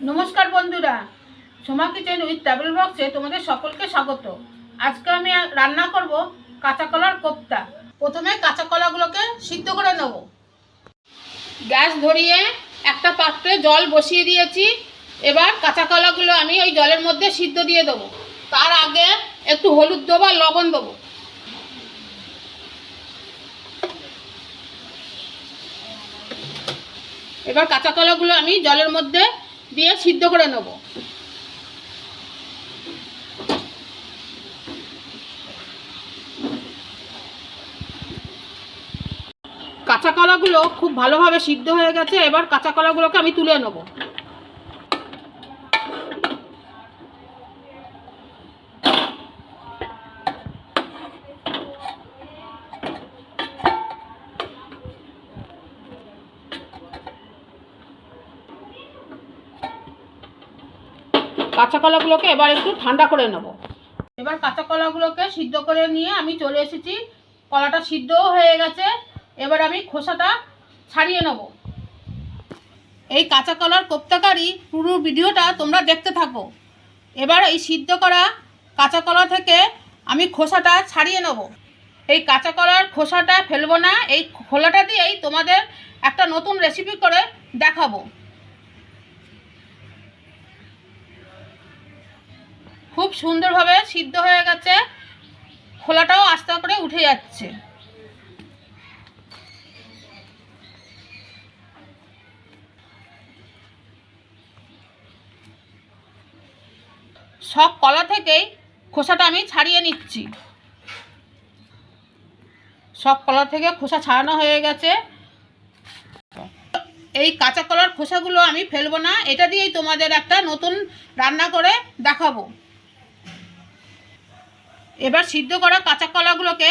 নমস্কার বন্ধুরা Soma kitchen with travel বক্সে তোমাদের সকলকে স্বাগত। আজকে আমি রান্না করব কাঁচা কলার কোপ্তা। প্রথমে কাঁচা কলাগুলোকে সিদ্ধ করে নেব। গ্যাস ধরিয়ে একটা পাত্রে জল বসিয়ে দিয়েছি। এবার কাঁচা কলাগুলো আমি ওই জলের মধ্যে সিদ্ধ দিয়ে দেবো। তার আগে একটু হলুদ দেবো আর লবণ দেবো। এবার কাঁচা কলাগুলো আমি জলের মধ্যে দিয়ে সিদ্ধ করে নেব। কাঁচা কলাগুলো খুব ভালোভাবে সিদ্ধ হয়ে গেছে, এবার কাঁচা কলাগুলোকে আমি তুলে নেব। কাঁচা কলাগুলোকে এবার একটু ঠান্ডা করে নেব। এবার কাঁচা কলাগুলোকে সিদ্ধ করে নিয়ে আমি চলে এসেছি। কলাটা সিদ্ধও হয়ে গেছে। এবার আমি খোসাটা ছাড়িয়ে নেব। এই কাঁচা কলার কোপ্তাকারি পুরো ভিডিওটা তোমরা দেখতে থাকো। এবার এই সিদ্ধ করা কাঁচা কলা থেকে আমি খোসাটা ছাড়িয়ে নেব। এই কাঁচা কলার খোসাটা ফেলব না। এই খোলাটা দিয়েই তোমাদের একটা নতুন রেসিপি করে দেখাবো। খুব সুন্দরভাবে সিদ্ধ হয়ে গেছে। খোলাটাও আস্তে করে উঠে যাচ্ছে। সব কলা থেকেই খোসাটা আমি ছাড়িয়ে নিচ্ছি। সব কলা থেকে খোসা ছাড়ানো হয়ে গেছে। এই কাঁচা কলার খোসাগুলো আমি ফেলব না। এটা দিয়েই তোমাদের একটা নতুন রান্না করে দেখাবো। এবার সিদ্ধ করা কাঁচা কলাগুলোকে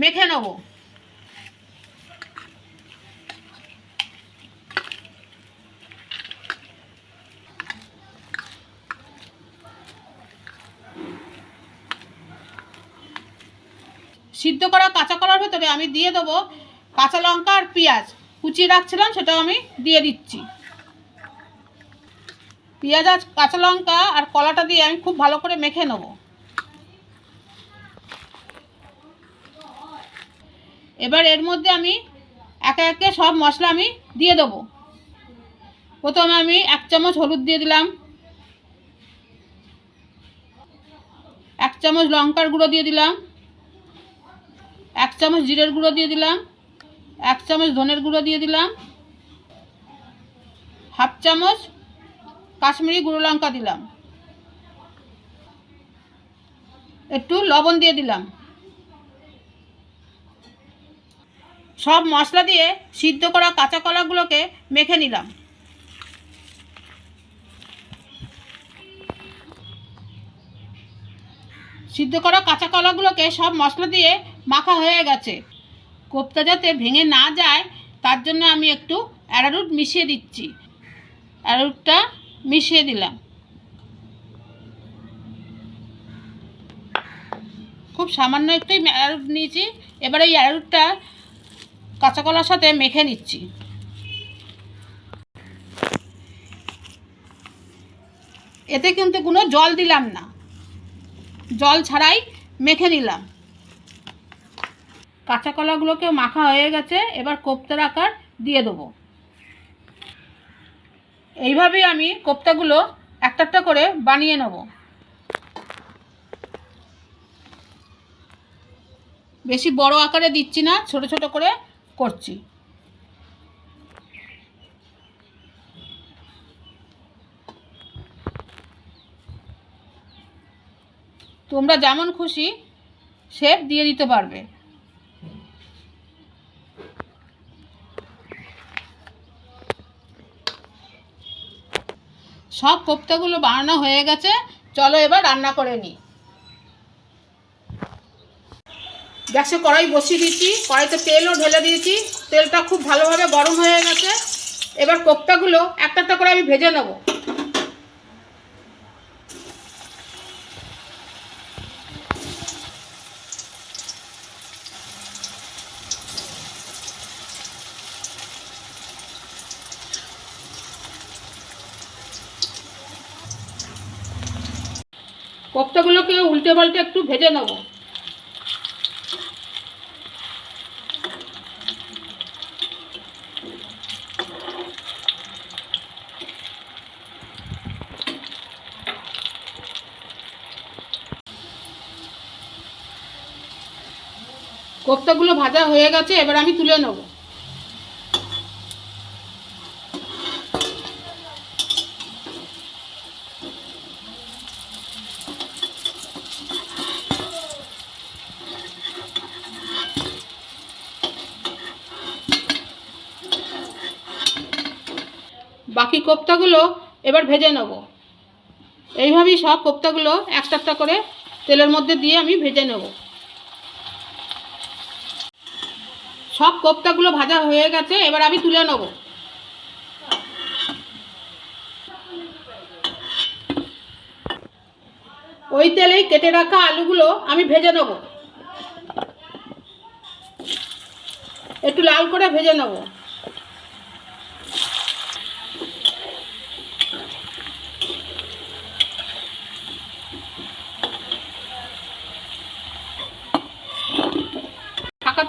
মেখে নেব। সিদ্ধ করা কাঁচা কলার ভেতরে আমি দিয়ে দেবো কাঁচা লঙ্কা আর পেঁয়াজ। কুচিয়ে রাখছিলাম, সেটাও আমি দিয়ে দিচ্ছি। পেঁয়াজ আর কাঁচা লঙ্কা আর কলাটা দিয়ে আমি খুব ভালো করে মেখে নেব। এবার এর মধ্যে আমি একে একে সব মশলা আমি দিয়ে দেবো। প্রথমে আমি এক চামচ হলুদ দিয়ে দিলাম। এক চামচ লঙ্কার গুঁড়ো দিয়ে দিলাম। এক চামচ জিরের গুঁড়ো দিয়ে দিলাম। এক চামচ ধনের গুঁড়ো দিয়ে দিলাম। হাফ চামচ কাশ্মীরি গুঁড়ো লঙ্কা দিলাম। একটু লবণ দিয়ে দিলাম। সব মশলা দিয়ে সিদ্ধ করা কাঁচা কলাগুলোকে মেখে নিলাম। সিদ্ধ করা কাঁচা কলাগুলোকে সব মশলা দিয়ে মাখা হয়ে গেছে। কোপ্তা যাতে ভেঙে না যায়, তার জন্য আমি একটু অ্যারারুট মিশিয়ে দিচ্ছি। অ্যারারুটটা মিশিয়ে দিলাম। খুব সামান্য একটু অ্যারারুট নিয়েছি। এবার এই অ্যারারুটটা কাঁচা কলার সাথে মেখে নিচ্ছি। এতে কিন্তু কোনো জল দিলাম না। জল ছাড়াই মেখে নিলাম। কাঁচা কলাগুলোকে মাখা হয়ে গেছে, এবার কোপ্তার আকার দিয়ে দেবো। এইভাবেই আমি কোপ্তাগুলো একটা একটা করে বানিয়ে নেব। বেশি বড় আকারে দিচ্ছি না, ছোট ছোট করে করছি। তোমরা যেমন খুশি শেপ দিয়ে দিতে পারবে। সব কোপ্তাগুলো বানানো হয়ে গেছে, চলো এবার রান্না করে নিই গ্যাসে কড়াই বসিয়ে দিয়েছি, কড়াইতে তেলও ঢেলে দিয়েছি, তেলটা খুব ভালোভাবে গরম হয়ে গেছে। এবার কোপ্তাগুলো একটা একটা করে আমি ভেজে নেব। কোপ্তাগুলোকে উল্টে পাল্টে একটু ভেজে নেব। কোপ্তাগুলো ভাজা হয়ে গেছে, এবার আমি তুলে নেব। বাকি কোপ্তাগুলো এবার ভেজে নেব। এইভাবেই সব কোপ্তাগুলো একটা একটা করে তেলের মধ্যে দিয়ে আমি ভেজে নেব। সব কোপ্তাগুলো ভাজা হয়ে গেছে, এবার আমি তুলে নেব। ওই তেলেই কেটে রাখা আলুগুলো আমি ভেজে নেব। একটু লাল করে ভেজে নেব।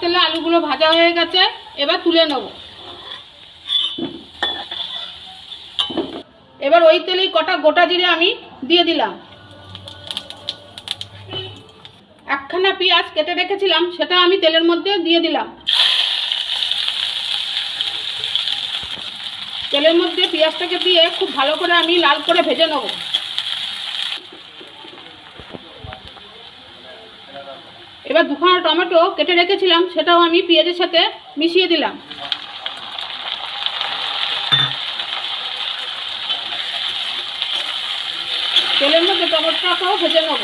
তেলে আলুগুলো ভাজা হয়ে গেছে, এবার তুলে নেব। এবার ওই তেলেই কটা গোটা জিরে আমি দিয়ে দিলাম। একখানা পেঁয়াজ কেটে রেখেছিলাম, সেটা আমি তেলের মধ্যে দিয়ে দিলাম। তেলের মধ্যে পেঁয়াজটাকে দিয়ে খুব ভালো করে আমি লাল করে ভেজে নেব। এবার দুখানা টমেটো কেটে রেখেছিলাম, সেটাও আমি পেঁয়াজের সাথে মিশিয়ে দিলাম। তেলের মধ্যে টমেটোটাকেও ভেজে নেব।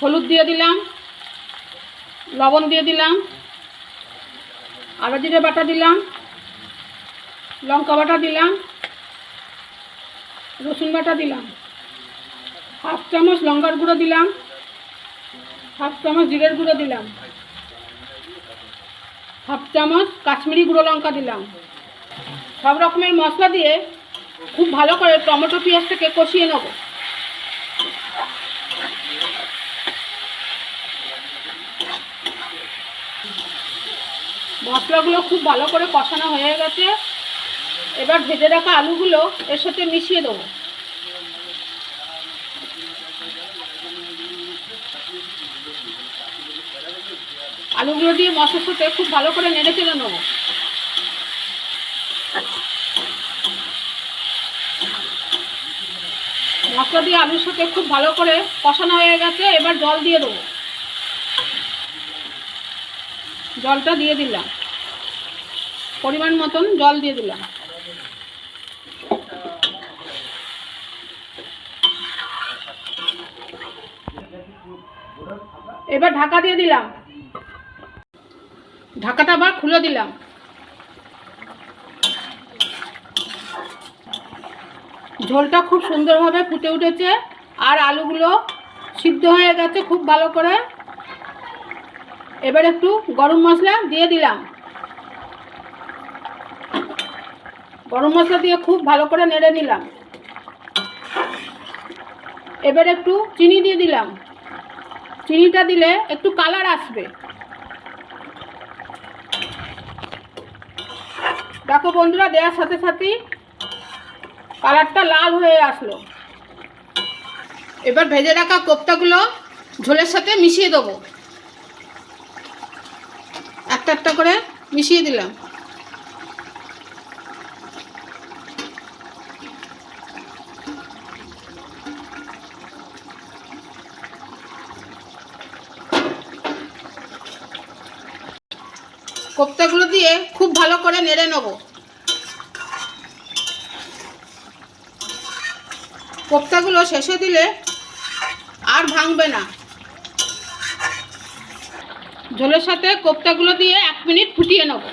হলুদ দিয়ে দিলাম, লবণ দিয়ে দিলাম। আদা জিরে বাটা দিলাম, লঙ্কা বাটা দিলাম, রসুন বাটা দিলাম, হাফ চামচ লঙ্কার গুঁড়ো দিলাম, হাফ চামচ জিরের গুঁড়ো দিলাম, হাফ চামচ কাশ্মীরি গুঁড়ো লঙ্কা দিলাম। সব রকমের মশলা দিয়ে খুব ভালো করে টমেটো, পেঁয়াজটাকে কষিয়ে নেব। মশলাগুলো খুব ভালো করে কষানো হয়ে গেছে। এবার ভেজে রাখা আলুগুলো এর সাথে মিশিয়ে দেবো। আলুগুলো দিয়ে মশলার সাথে খুব ভালো করে নেড়ে চেড়ে নেব। মশলা দিয়ে আলুর সাথে খুব ভালো করে কষানো হয়ে গেছে, এবার জল দিয়ে দেবো। জলটা দিয়ে দিলাম। পরিমাণ মতন জল দিয়ে দিলাম। এবার ঢাকা দিয়ে দিলাম। ঢাকাটা আবার খুলে দিলাম। ঝোলটা খুব সুন্দরভাবে ফুটে উঠেছে আর আলুগুলো সিদ্ধ হয়ে গেছে খুব ভালো করে। এবার একটু গরম মশলা দিয়ে দিলাম। গরম মশলা দিয়ে খুব ভালো করে নেড়ে নিলাম। এবার একটু চিনি দিয়ে দিলাম। চিনিটা দিলে একটু কালার আসবে। দেখো বন্ধুরা, দেওয়ার সাথে সাথেই কালারটা লাল হয়ে আসলো। এবার ভেজে রাখা কোপ্তাগুলো ঝোলের সাথে মিশিয়ে দেবো। একটা একটা করে মিশিয়ে দিলাম কোপ্তাগুলো দিয়ে খুব ভালো করে নেড়ে নেব। কোপ্তাগুলো শেষে দিলে আর ভাঙবে না। ঝোলের সাথে কোপ্তাগুলো দিয়ে এক মিনিট ফুটিয়ে নেব।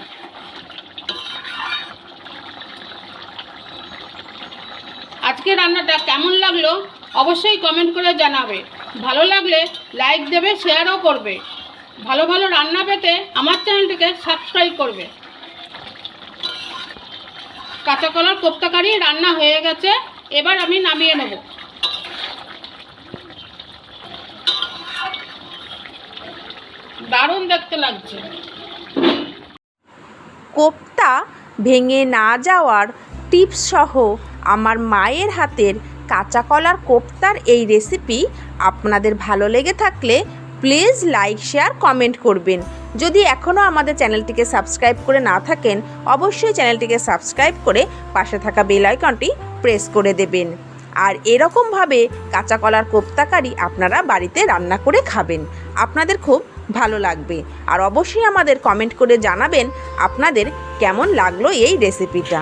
আজকে রান্নাটা কেমন লাগল অবশ্যই কমেন্ট করে জানাবে। ভালো লাগলে লাইক দেবে, শেয়ারও করবে। ভালো ভালো রান্না পেতে আমার চ্যানেলটিকে সাবস্ক্রাইব করবে। কাঁচা কলার কোপ্তাকারি রান্না হয়ে গেছে, এবার আমি নামিয়ে নেব। দারুণ দেখতে লাগছে। কোপ্তা ভেঙে না যাওয়ার টিপস সহ আমার মায়ের হাতের কাঁচা কলার কোপ্তার এই রেসিপি আপনাদের ভালো লেগে থাকলে প্লিজ লাইক, শেয়ার, কমেন্ট করবেন। যদি এখনও আমাদের চ্যানেলটিকে সাবস্ক্রাইব করে না থাকেন, অবশ্যই চ্যানেলটিকে সাবস্ক্রাইব করে পাশে থাকা বেল আইকনটি প্রেস করে দেবেন। আর এরকমভাবে কাঁচা কলার কোপ্তাকারি আপনারা বাড়িতে রান্না করে খাবেন। আপনাদের খুব ভালো লাগবে। আর অবশ্যই আমাদের কমেন্ট করে জানাবেন আপনাদের কেমন লাগল এই রেসিপিটা।